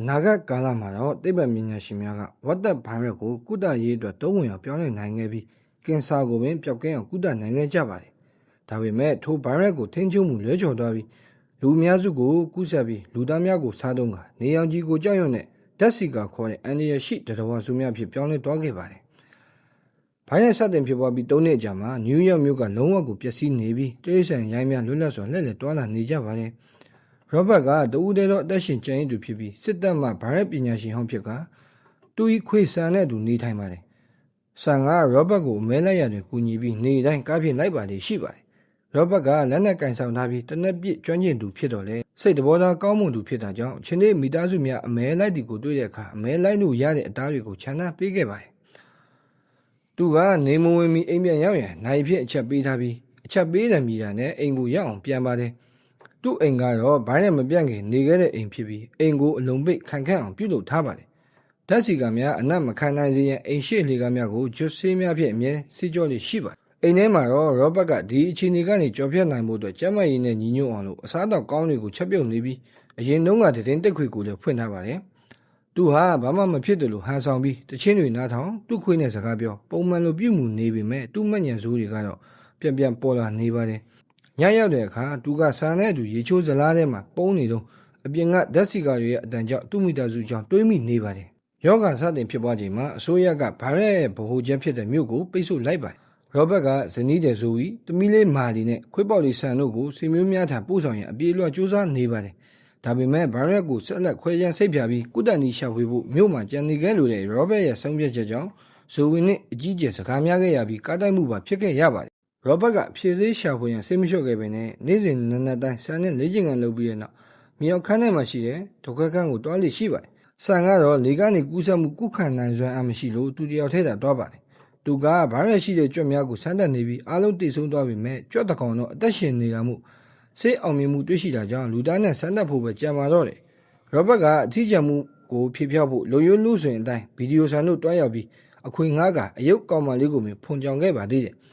အနာဂတ်ကာလမှာတော့သိပ္ပံပညာရှင်များကဝက်သက်ဗိုင်းရပ်စ်ကိုကုသရေးအတွက်သုံးဝင်အောင်ပြောင်းလဲနိုင်ခဲ့ပြီးကင်ဆာကိုပင်ပျောက်ကင်းအောင်ကုသနိုင်ခဲ့ကြပါတယ်။ဒါပေမဲ့ထိုဗိုင်းရပ်စ်ကိုထိန်းချုပ်မှုလွဲချော်သွားပြီးလူအများစုကိုကူးစက်ပြီးလူသားများကိုစားသုံးကနေရောင်ခြည်ကိုကြောက်ရွံ့တဲ့ဓာတ်ဆီကာခေါ်တဲ့အန်ဒီရရှိတရဝစုများဖြစ်ပြောင်းလဲသွားခဲ့ပါတယ်။ဗိုင်းရပ်စ်စတင်ဖြစ်ပွားပြီး၃နှစ်ကြာမှနယူးယောက်မြို့ကလုံးဝကိုပျက်စီးနေပြီးတိရစ္ဆာန်ရိုင်းများလွတ်လပ်စွာလှည့်လည်တွာလာနေကြပါတယ်။ ရောဘတ်ကတဦးတည်းသောအသက်ရှင်ကျန်ရည်သူဖြစ်ပြီးစစ်တပ်မှဗိုင်းရပ်ပညာရှင်ဟောင်းဖြစ်ကသူဤခွေဆန်တဲ့သူနေထိုင်ပါတယ်။ဆန်ကရောဘတ်ကိုအမဲလိုက်ရတွင်ကူညီပြီးနေတိုင်းကားဖြင့်လိုက်ပါလေရှိပါတယ်။ရောဘတ်ကလက်နက်ကင်ဆောင်ထားပြီးတနက်ပြစ်ကျွမ်းကျင်သူဖြစ်တော်လဲစိတ်တဘောသားကောင်းမွန်သူဖြစ်တာကြောင့်ချင်းလေးမိသားစုများအမဲလိုက်တီကိုတွေ့တဲ့အခါအမဲလိုက်လို့ရတဲ့အသားတွေကိုခြံနှံပေးခဲ့ပါတယ်။သူကနေမဝင်မီအိမ်ပြန်ရောက်ရန်နိုင်ဖြစ်အချက်ပေးထားပြီးအချက်ပေးတယ်မိတာနဲ့အိမ်ကိုရောက်အောင်ပြန်ပါတယ်။ သူ့အိမ်ကတော့ဘိုင်းနဲ့မပြန့်ခင်နေခဲ့တဲ့အိမ်ဖြစ်ပြီးအိမ်ကိုအလုံးပိတ်ခံခန့်အောင်ပြုလုပ်ထားပါတယ်။ဓာတ်စီကများအနက်မခံနိုင်စေရန်အိမ်ရှိလေကများကိုကျွတ်ဆေးများဖြင့်အမြဲစီကြောလေးရှိပါတယ်။အိမ်ထဲမှာတော့ရောဘတ်ကဒီအခြေအနေကနေကြော်ဖြတ်နိုင်ဖို့အတွက်ကျန်းမာရေးနဲ့ညီညွတ်အောင်လို့အစားအသောက်ကောင်းတွေကိုချက်ပြုတ်နေပြီးအရင်တုန်းကတည်င်းတက်ခွေကိုလည်းဖွင့်ထားပါတယ်။သူဟာဘာမှမဖြစ်တယ်လို့ဟန်ဆောင်ပြီးတချင်းတွေနားထောင်သူ့ခွေးနဲ့စကားပြောပုံမှန်လိုပြုမှုနေပေမဲ့သူ့မညံစိုးတွေကတော့ပြန်ပြန်ပေါ်လာနေပါတယ်။ ညရောက်တဲ့အခါသူကဆန်နဲ့အတူရေချိုးစလားထဲမှာပုံးနေတော့အပြင်ကဓာတ်စီကာတွေရဲ့အတန်ကြောင့်သူ့မိသားစုကြောင့်တွေးမိနေပါတယ်။ယောဂစတင်ဖြစ်ပွားချိန်မှာအစိုးရကဗိုင်းရပ်ရဲ့ဗဟိုချက်ဖြစ်တဲ့မြို့ကိုပိတ်ဆို့လိုက်ပါတယ်။ရောဘတ်ကဇနီးတဲ့ဇိုဝီတမီလေးမာလီနဲ့ခွေးပေါက်လေးဆန်တို့ကိုဆွေမျိုးများထံပို့ဆောင်ရန်အပြေအလွှတ်စူးစမ်းနေပါတယ်။ဒါပေမဲ့ဗိုင်းရပ်ကိုဆက်လက်ခွဲခြမ်းစိတ်ဖြာပြီးကုတန်နီရှာဖွေဖို့မြို့မှာကြံနေခဲ့လို့တဲ့ရောဘတ်ရဲ့ဆုံးဖြတ်ချက်ကြောင့်ဇိုဝီနဲ့အကြီးကျယ်စကားများခဲ့ရပြီးကားတိုက်မှုပါဖြစ်ခဲ့ရပါတယ်။ ရောဘတ်ကဖြည့်စည်းရှာဖွေရန်စိတ်မလျှော့ခဲ့ပဲနဲ့နေ့စဉ်နက်နက်တိုင်းဆန်နဲ့လေ့ကျင့်ခန်းလုပ်ပြီးတဲ့နောက်မြေအောင်ခန်းထဲမှာရှိတဲ့ဒုက္ခခန်းကိုတွားလိရှိပါတယ်။ဆန်ကတော့လေကနေကူးစက်မှုကုခံနိုင်စွမ်းအမရှိလို့သူတယောက်ထဲသာတွားပါတယ်။သူကဗိုင်းရပ်ရှိတဲ့ကြွက်များကိုဆန်းတက်နေပြီးအားလုံးတိတ်ဆုံးသွားပြီမဲ့ကြွက်တကောင်တော့အသက်ရှင်နေတာမှုစိတ်အောင်မြင်မှုတွေ့ရှိတာကြောင့်လူသားနဲ့ဆန်းတက်ဖို့ပဲကြံပါတော့တယ်။ရောဘတ်ကအထီးကျန်မှုကိုဖြေဖျောက်ဖို့လူရိုးလူဆိုရင်အတိုင်းဗီဒီယိုဆန်တို့တွားရောက်ပြီးအခွေငားကအယုတ်ကောင်မလေးကိုမြင်ဖွန်ကြောင်ခဲ့ပါသေးတယ်။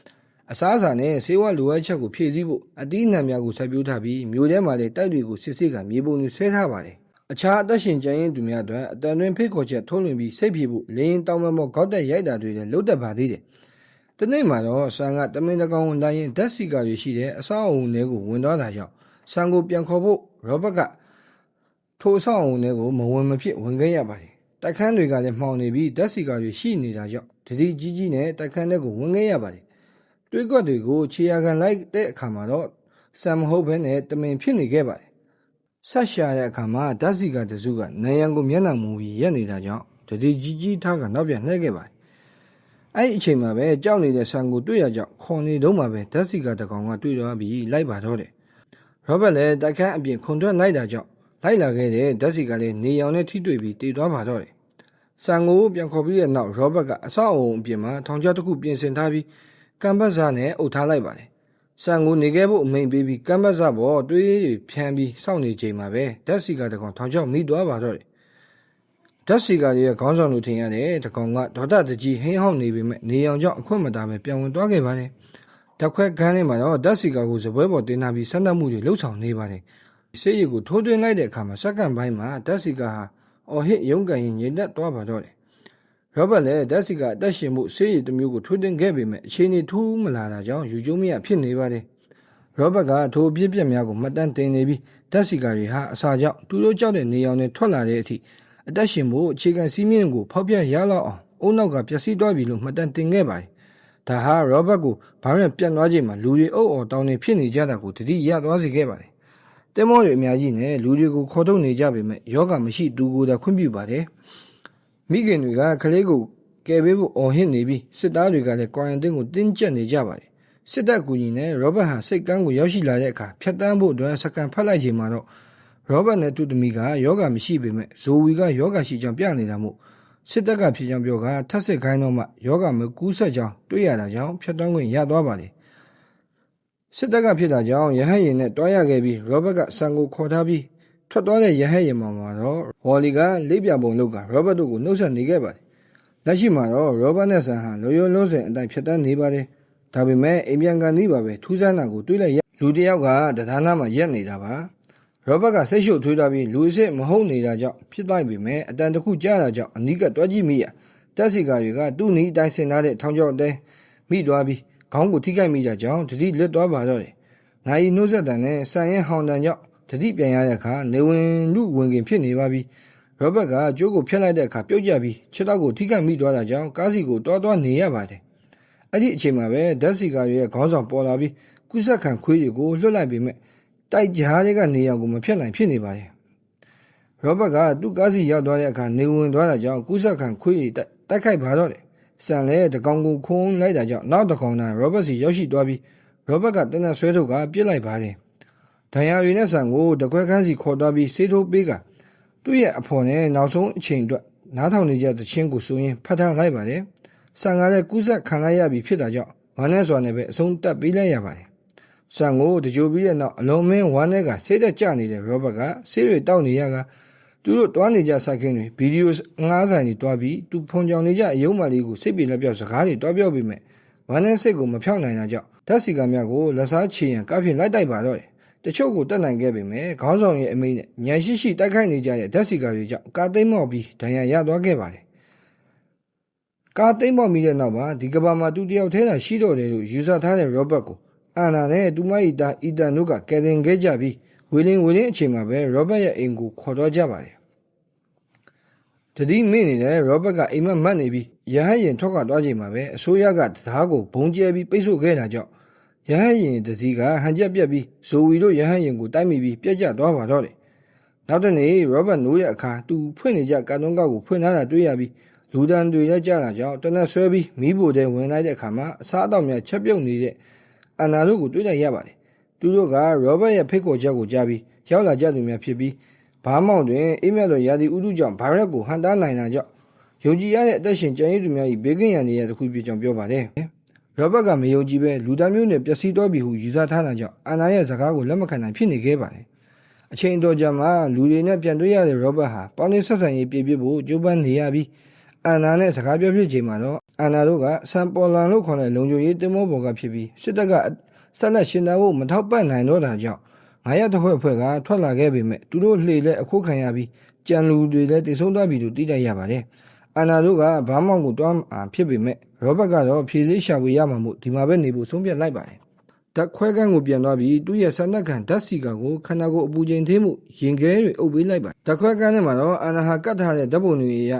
အစားအစာနဲ့ဆေးဝါးလိုအပ်ချက်ကိုဖြည့်ဆည်းဖို့အသီးနှံများကိုစိုက်ပျိုးထားပြီးမြို့ထဲမှာလည်းတိုက်တွေကိုစစ်စစ်ကမြေပုံတွေဆွဲထားပါတယ်။အခြားအသက်ရှင်ကျန်ရင်းသူများအတွက်အတန်တွင်ဖိတ်ခေါ်ချက်ထုတ်လွှင့်ပြီးစိတ်ပြေဖို့လင်းတောင်းမမောကောက်တက်ရိုက်တာတွေလည်းလုပ်တတ်ပါသေးတယ်။တနေ့မှာတော့ဆန်ကတမင်တကောင်ဝင်တိုင်းရင်ဓာတ်စီကာတွေရှိတဲ့အဆောက်အုံတွေကိုဝင်သွားတာကြောင့်ဆန်ကိုပြန်ခေါ်ဖို့ရောဘတ်ကထိုအဆောက်အုံတွေကိုမဝင်မဖြစ်ဝင်ခဲ့ရပါတယ်။တိုက်ခန်းတွေကလည်းမှောင်နေပြီးဓာတ်စီကာတွေရှိနေတာကြောင့်တတိကြီးကြီးနဲ့တိုက်ခန်းတွေကိုဝင်ခဲ့ရပါတယ်။ တွေးကွက်တွေကိုခြေရာခံလိုက်တဲ့အခါမှာတော့ဆန်မဟုတ်ဘဲနဲ့တမင်ဖြစ်နေခဲ့ပါတယ်။ဆက်ရှာတဲ့အခါမှာဓာတ်စီကာတစုကနယံကိုမျက်နှာမူပြီးရက်နေတာကြောင့်တတိကြီးကြီးထားကနောက်ပြန်လှည့်ခဲ့ပါတယ်။အဲ့ဒီအချိန်မှာပဲကြောက်နေတဲ့ဆန်ကိုတွေ့ရကြောင့်ခေါ်နေတော့မှပဲဓာတ်စီကာတကောင်ကတွေ့တော့ပြီးလိုက်ပါတော့တယ်။ရောဘတ်လည်းတိုက်ခန်းအပြင်ခွန်ထွက်လိုက်တာကြောင့်လိုက်လာခဲ့တဲ့ဓာတ်စီကာလည်းနေရောင်နဲ့ထိတွေ့ပြီးတည်သွားပါတော့တယ်။ဆန်ကိုပြန်ခေါ်ပြီးတဲ့နောက်ရောဘတ်ကအဆောက်အုံအပြင်မှာထောင်ချတစ်ခုပြင်ဆင်ထားပြီး ကမ်ဘတ်စာနဲ့အုပ်ထားလိုက်ပါတယ်။ဆန်ကိုနေခဲ့ဖို့အမိန်ပေးပြီးကမ်ဘတ်စာပေါ်တွေးတွေဖြန်းပြီးစောင့်နေချိန်မှာပဲဓာတ်စီကာတကောင်ထောင်ချမိသွားပါတော့တယ်။ဓာတ်စီကာရဲ့ခေါင်းဆောင်လူထင်ရတဲ့တကောင်ကဒေါသတကြီးဟင်းဟောင်းနေပေမဲ့နေရောင်ကြောင့်အခွင့်မတာပဲပြန်ဝင်သွားခဲ့ပါတယ်။ဓာတ်ခွဲခန်းထဲမှာတော့ဓာတ်စီကာကိုစပွဲပေါ်တင်ထားပြီးဆန္ဒမှုတွေလှုပ်ဆောင်နေပါတယ်။ဆေးရည်ကိုထိုးသွင်းလိုက်တဲ့အခါမှာစက္ကန့်ပိုင်းမှာဓာတ်စီကာဟာအော်ဟစ်ရုန်းကန်ရင်ငြိမ်သက်သွားပါတော့တယ်။ ရောဘတ်လည်းဓာတ်စီကာအသက်ရှင်မှုဆေးရည်တစ်မျိုးကိုထိုးသွင်းခဲ့ပေမဲ့အခြေအနေထူးမလာတာကြောင့်ယူကျုံမရဖြစ်နေပါတယ်။ရောဘတ်ကထိုအပြစ်ပြက်များကိုမှတ်တမ်းတင်နေပြီးဓာတ်စီကာတွေဟာအစာကြောင့်သူတို့ကြောက်တဲ့နေရောင်နဲ့ထွက်လာတဲ့အထိအသက်ရှင်မှုအခြေခံစည်းမျဉ်းကိုဖောက်ပြရလောက်အောင်အုံနောက်ကပျက်စီးသွားပြီလို့မှတ်တမ်းတင်ခဲ့ပါတယ်။ဒါဟာရောဘတ်ကိုဘာမှပြတ်သွားချိန်မှာလူတွေအုပ်အော်တောင်းနေဖြစ်နေကြတာကိုတတိရသွားစေခဲ့ပါတယ်။တဲမောတွေအများကြီးနဲ့လူတွေကိုခေါ်ထုတ်နေကြပေမဲ့ယောဂမရှိသူကိုယ်သာခွင့်ပြုပါတယ်။ မိခင်တွေကကလေးကိုကယ်ပေးဖို့အော်ဟစ်နေပြီးစစ်သားတွေကလည်းကွာရန်တင်းကိုတင်းကျပ်နေကြပါတယ်။စစ်တပ်ကူညီနဲ့ရောဘတ်ဟာစိတ်ကန်းကိုရောက်ရှိလာတဲ့အခါဖြတ်တန်းဖို့အတွက်စကန်ဖတ်လိုက်ချိန်မှာတော့ရောဘတ်နဲ့သူ့သမီးကယောဂမရှိပေမဲ့ဇိုဝီကယောဂရှိကြောင်းပြနေတာမို့စစ်တပ်ကဖြစ်ကြောင်းပြောကထပ်စစ်ခိုင်းတော့မှယောဂမကူးဆက်ကြောင်းတွေ့ရတာကြောင့်ဖြတ်တန်းခွင့်ရသွားပါလေစစ်တပ်ကဖြစ်တာကြောင့်ရဟတ်ရင်နဲ့တွားရခဲ့ပြီးရောဘတ်ကဆန်ကိုခေါ်ထားပြီး ထွက်သွားတဲ့ရဟတ်ရင်မှာမှာတော့ဝေါ်လီကလေးပြပုံလောက်ကရောဘတ်တို့ကိုနှုတ်ဆက်နေခဲ့ပါတယ်လက်ရှိမှာတော့ရောဘတ်နဲ့ဆန်ဟာလိုရိုးလုံးစင်အတိုင်းဖြတ်တန်းနေပါတယ်ဒါပေမဲ့အိမ်ပြန်ကန်နီးပါပဲထူးဆန်းတာကိုတွေးလိုက်ရလူတစ်ယောက်ကတရားနာမှာရက်နေတာပါရောဘတ်ကစိတ်ရှုပ်ထွေးသွားပြီးလူအစ်စ်မဟုတ်နေတာကြောင့်ဖြစ်လိုက်ပေမဲ့အတန်တစ်ခုကြားတာကြောင့်အနီးကတွားကြည့်မိရတက်စီကာတွေကသူ့နီးအတိုင်းဆင်ထားတဲ့ထောင်ချောက်အတိုင်းမိသွားပြီးခေါင်းကိုထိခိုက်မိကြကြောင်းတတိလွတ်သွားပါတော့တယ်။နိုင်နှုတ်ဆက်တန်နဲ့ဆန်ရဲဟောင်းတန်ကြောင့် တတိပြန်ရတဲ့အခါနေဝင်လူဝင်ခင်ဖြစ်နေပါပြီ။ရောဘတ်ကကျိုးကိုဖျက်လိုက်တဲ့အခါပြုတ်ကျပြီးခြေထောက်ကိုထိခိုက်မိသွားတာကြောင့်ကားစီကိုတွားတွားနေရပါတယ်။အဲ့ဒီအချိန်မှာပဲဓာတ်စီကာတွေရဲ့ခေါင်းဆောင်ပေါ်လာပြီးကုသခံခွေးတွေကိုလွှတ်လိုက်ပေမဲ့တိုက်ကြားတွေကနေရာကိုမဖျက်နိုင်ဖြစ်နေပါတယ်။ရောဘတ်ကသူ့ကားစီရောက်သွားတဲ့အခါနေဝင်သွားတာကြောင့်ကုသခံခွေးတွေတိုက်ခိုက်ပါတော့တယ်။ဆန်လဲတကောင်ကိုခုံးလိုက်တာကြောင့်နောက်တကောင်นั้นရောဘတ်စီရောက်ရှိသွားပြီးရောဘတ်ကတနက်ဆွဲထုတ်ကပြစ်လိုက်ပါတယ်။ ဒဏ်ရာတွေနဲ့ဆန်ကိုတခွဲခန်းစီခေါ်သွားပြီးဆေးထိုးပေးကသူ့ရဲ့အဖော်နဲ့နောက်ဆုံးအချိန်အတွက်နားထောင်နေကြတဲ့ချင်းကိုဆိုရင်ဖတ်ထားလိုက်ပါတယ်။ဆန်ကလည်းကုသခံလိုက်ရပြီဖြစ်တာကြောင့်ဝမ်းနဲ့စွာနဲ့ပဲအဆုံးတက်ပေးလိုက်ရပါတယ်။ဆန်ကိုတကြိုပြီးတဲ့နောက်အလုံးမင်းဝမ်းနဲ့ကဆေးတက်ကြနေတဲ့ရောဘတ်ကဆေးတွေတောက်နေရကသူတို့တွားနေကြဆိုင်ခင်းတွေဗီဒီယိုငားဆိုင်တွေတွားပြီးသူဖုန်ကြောင်နေကြအယုံမလေးကိုစိတ်ပြေလက်ပြောက်စကားတွေတွားပြောပြီးမဲ့ဝမ်းနဲ့စိတ်ကိုမဖြောက်နိုင်တာကြောင့်ဓာတ်စီကမြကိုလက်စားချေရန်ကားဖြင့်လိုက်တိုက်ပါတော့တယ်။ တချို့ကိုတက်နိုင်ခဲ့ပေမဲ့ခေါင်းဆောင်ရဲ့အမိနဲ့ညံရှိရှိတိုက်ခိုက်နေကြတဲ့ဓာတ်စီကတွေကြောင့်ကာသိမ်းမော့ပြီးဒဏ်ရာရသွားခဲ့ပါတယ်။ကာသိမ်းမော့မိတဲ့နောက်မှာဒီကဘာမှာသူတယောက်ထဲသာရှိတော့တယ်လို့ယူဆထားတဲ့ရောဘတ်ကိုအာနာနဲ့သူမ၏တာအီတန်တို့ကကယ်တင်ခဲ့ကြပြီးဝီလင်ဝီလင်အချိန်မှာပဲရောဘတ်ရဲ့အိမ်ကိုခေါ်တော့ကြပါတယ်။တတိမိနေတဲ့ရောဘတ်ကအိမ်မက်မတ်နေပြီးရဟတ်ရင်ထွက်ခွာသွားချိန်မှာပဲအစိုးရကတရားကိုဘုံကျဲပြီးပိတ်ဆို့ခဲ့တာကြောင့် ရဟတ်ရင်တစည်းကဟန်ချက်ပြက်ပြီးဇိုဝီတို့ရဟတ်ရင်ကိုတိုက်မိပြီးပြက်ကျသွားပါတော့တယ်။နောက်တနေ့ရောဘတ်နိုးရဲ့အခါသူဖွင့်နေကြကာတွန်းကောက်ကိုဖွင့်ထားတာတွေ့ရပြီးလူဒန်တွေလည်းကြားလာကြောင်းတနက်ဆွဲပြီးမိဖို့တဲ့ဝင်လိုက်တဲ့အခါမှာအစားအသောက်များချက်ပြုတ်နေတဲ့အန်နာတို့ကိုတွေ့လိုက်ရပါတယ်။သူတို့ကရောဘတ်ရဲ့ဖိတ်ခေါ်ချက်ကိုကြားပြီးရောက်လာကြသူများဖြစ်ပြီးဘားမောင်တွင်အိမ်မက်တော်ရာသီဥတုကြောင့်ဗိုင်းရပ်ကိုဟန်တားနိုင်တာကြောင့်ယုံကြည်ရတဲ့အသက်ရှင်ကျန်ရည်သူများ၏ဘေးကင်းရန်တွေရဲ့တစ်ခုဖြစ်ကြောင်းပြောပါတယ်။ ရောဘတ်ကမယုံကြည်ပဲလူသားမျိုးနဲ့ပျက်စီးသွားပြီဟုယူဆထားတာကြောင့်အန်နာရဲ့စကားကိုလက်မခံနိုင်ဖြစ်နေခဲ့ပါတယ်။အချိန်တော်ကြာမှလူတွေနဲ့ပြန်တွေ့ရတဲ့ရောဘတ်ဟာပေါင်းနေဆက်ဆံရေးပြည့်ပြည့်ဖို့ကြိုးပမ်းနေရပြီးအန်နာနဲ့စကားပြောဖြစ်ချိန်မှာတော့အန်နာတို့ကဆန်ပေါ်လန်လို့ခေါ်တဲ့လုံခြုံရေးတင်မောပေါ်ကဖြစ်ပြီးစစ်တပ်ကဆက်လက်ရှင်တန်ဖို့မထောက်ပံ့နိုင်တော့တာကြောင့်ငါရတစ်ဖွဲ့ဖွဲ့ကထွက်လာခဲ့ပေမဲ့သူတို့လှေလဲအခုခံရပြီးကြံလူတွေလည်းတည်ဆုံးသွားပြီလို့သိကြရပါတယ်။ အန်နာတို့ကဘာမှမကိုတွားအာဖြစ်ပေမဲ့ရောဘတ်ကတော့ဖြည့်စည်းရှာဖွေရမှာမို့ဒီမှာပဲနေဖို့ဆုံးဖြတ်လိုက်ပါတယ်။ဓာတ်ခွဲကန်းကိုပြန်သွားပြီးသူ့ရဲ့ဆန္ဒခံဓာတ်စီကာကိုခန္ဓာကိုယ်အပူချိန်ထိမှုရင်ခဲတွေအုပ်ပေးလိုက်ပါဓာတ်ခွဲကန်းထဲမှာတော့အန်နာဟာကတ်ထားတဲ့ဓာတ်ပုံတွေရ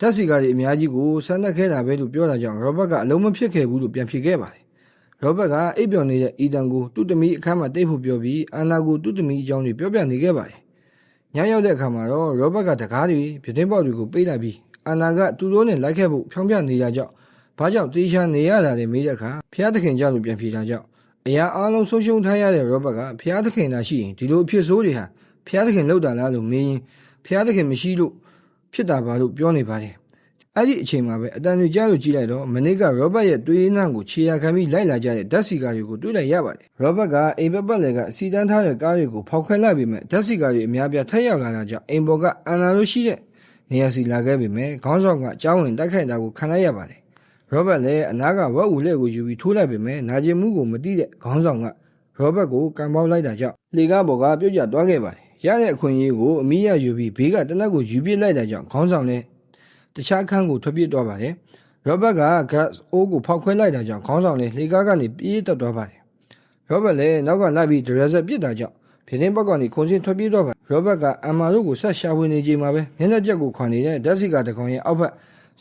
ဓာတ်စီကာတွေအများကြီးကိုဆန္ဒခဲတာပဲလို့ပြောတာကြောင့်ရောဘတ်ကအလုံးမဖြစ်ခဲ့ဘူးလို့ပြန်ဖြေခဲ့ပါတယ်။ရောဘတ်ကအိပ်ပျော်နေတဲ့အီတန်ကိုသူ့သမီးအခန်းမှာတိတ်ဖို့ပြောပြီးအန်နာကိုသူ့သမီးအကြောင်းတွေပြောပြနေခဲ့ပါတယ်။ညရောက်တဲ့အခါမှာတော့ရောဘတ်ကတကားတွေပြတင်းပေါက်တွေကိုပိတ်လိုက်ပြီး အန်နာကသူ့တို့နဲ့လိုက်ခဲ့ဖို့ဖြောင်းပြနေတာကြောင့်ဘာကြောင့်တေးချာနေရတာလဲမေးတဲ့အခါဖျားသခင်ကြောင့်လို့ပြန်ဖြေတာကြောင့်အရာအားလုံးဆုံးရှုံးထားရတဲ့ရောဘတ်ကဖျားသခင်သာရှိရင်ဒီလိုအဖြစ်ဆိုးတွေဟာဖျားသခင်လောက်တာလားလို့မေးရင်ဖျားသခင်မရှိလို့ဖြစ်တာပါလို့ပြောနေပါတယ်။အဲ့ဒီအချိန်မှာပဲအတန်တွေကြားလို့ကြည့်လိုက်တော့မနစ်ကရောဘတ်ရဲ့တွေးနှံကိုခြေရာခံပြီးလိုက်လာကြတဲ့ဓာတ်စီကာတွေကိုတွေ့လိုက်ရပါတယ်။ရောဘတ်ကအိမ်ဘက်ပတ်လည်ကစီတန်းထားတဲ့ကားတွေကိုဖောက်ခွဲလိုက်ပေမဲ့ဓာတ်စီကာတွေအများပြားထက်ရောက်လာတာကြောင့်အိမ်ပေါ်ကအန်နာတို့ရှိတဲ့ နေရာစီလာခဲ့ပေမဲ့ခေါင်းဆောင်ကအကြောင်းဝင်တိုက်ခိုက်တာကိုခံလိုက်ရပါတယ်။ရောဘတ်လည်းအနာကဝက်ဦးလက်ကိုယူပြီးထိုးလိုက်ပေမဲ့နာကျင်မှုကိုမသိတဲ့ခေါင်းဆောင်ကရောဘတ်ကိုကံပေါက်လိုက်တာကြောင့်လေကားပေါ်ကပြုတ်ကျသွားခဲ့ပါတယ်။ရတဲ့အခွင့်အရေးကိုအမိရယူပြီးဘေးကတနက်ကိုယူပစ်လိုက်တာကြောင့်ခေါင်းဆောင်လည်းတခြားခန်းကိုထွက်ပြေးသွားပါတယ်။ရောဘတ်ကဂတ်အိုးကိုဖောက်ခွဲလိုက်တာကြောင့်ခေါင်းဆောင်လည်းလေကားကနေပြေးတက်သွားပါတယ်။ရောဘတ်လည်းနောက်ကလိုက်ပြီးဒရက်ဆက်ပစ်တာကြောင့်ပြင်းဘက်ကနေခုန်စင်းထွက်ပြေးတော့ပါတယ်။ ရောဘတ်ကအမ်မာတို့ကိုဆက်ရှာဖွေနေချိန်မှာပဲမျက်နှာချက်ကိုခွန်နေတဲ့ဓာတ်စီကာတကောင်ရဲ့အောက်ဘက်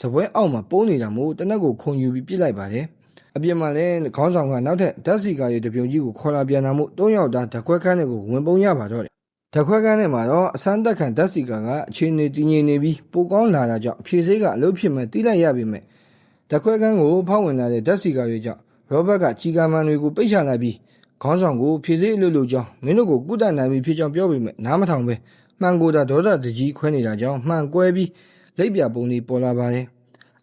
စပွဲအောက်မှာပုံးနေတာမို့တနက်ကိုခုန်ယူပြီးပြစ်လိုက်ပါတယ်။အပြင်မှာလည်းခေါင်းဆောင်ကနောက်ထပ်ဓာတ်စီကာရဲ့တပြုံကြီးကိုခေါ်လာပြန်လာမှု၃ယောက်သားဓာတ်ခွဲခန်းတွေကိုဝင်ပုံရပါတော့တယ်ဓာတ်ခွဲခန်းထဲမှာတော့အစမ်းတက်ခံဓာတ်စီကာကအခြေအနေတည်ငြိမ်နေပြီးပိုကောင်းလာတာကြောင့်အဖြေဆေးကအလုပ်ဖြစ်မဲ့တီးလိုက်ရပြီမဲ့ဓာတ်ခွဲခန်းကိုဖောက်ဝင်လာတဲ့ဓာတ်စီကာတွေကြောင့်ရောဘတ်ကကြီးကာမန်တွေကိုပိတ်ချလိုက်ပြီး ခေါင်းဆောင်ကိုဖြည့်စေးအလုပ်လုပ်ကြောင်းမင်းတို့ကိုကုသနိုင်ပြီဖြစ်ကြောင်းပြောပြီးမဲ့နားမထောင်ပဲမှန်ကိုတာဒေါသတကြီးခွဲနေတာကြောင့်မှန်ကွဲပြီးလက်ပြပုံတွေပေါ်လာပါတယ်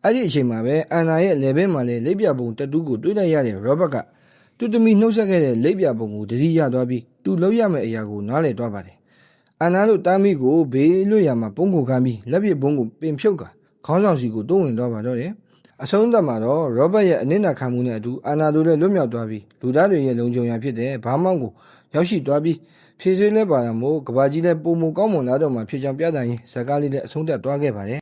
အဲ့ဒီအချိန်မှာပဲအန်နာရဲ့လေဘင်းမှာလည်းလက်ပြပုံတတူးကိုတွေးလိုက်ရတဲ့ရောဘတ်ကသူတမီနှုတ်ဆက်ခဲ့တဲ့လက်ပြပုံကိုတတိရသွားပြီးသူလုံးရမယ့်အရာကိုနားလည်သွားပါတယ်အန်နာတို့တားမိကိုဘေးလွတ်ရာမှာပုံကိုခံပြီးလက်ပစ်ပုံကိုပင်ဖြုတ်ကခေါင်းဆောင်စီကိုတိုးဝင်သွားပါတော့တယ် အဆုံးသတ်မှာတော့ရောဘတ်ရဲ့အနစ်နာခံမှုနဲ့အတူအာနာတို့လည်းလွတ်မြောက်သွားပြီးလူသားတွေရဲ့လုံခြုံရာဖြစ်တဲ့ဘာမောင်းကိုရောက်ရှိသွားပြီးဖဖြည့်ဆွေးလဲပါတာမို့ကဘာကြီးလဲပုံမကောင်းမွန်လာတော့မှဖြစ်ကြောင်းပြသရင်ဇက်ကားလေးလည်းအဆုံးသတ်သွားခဲ့ပါတယ်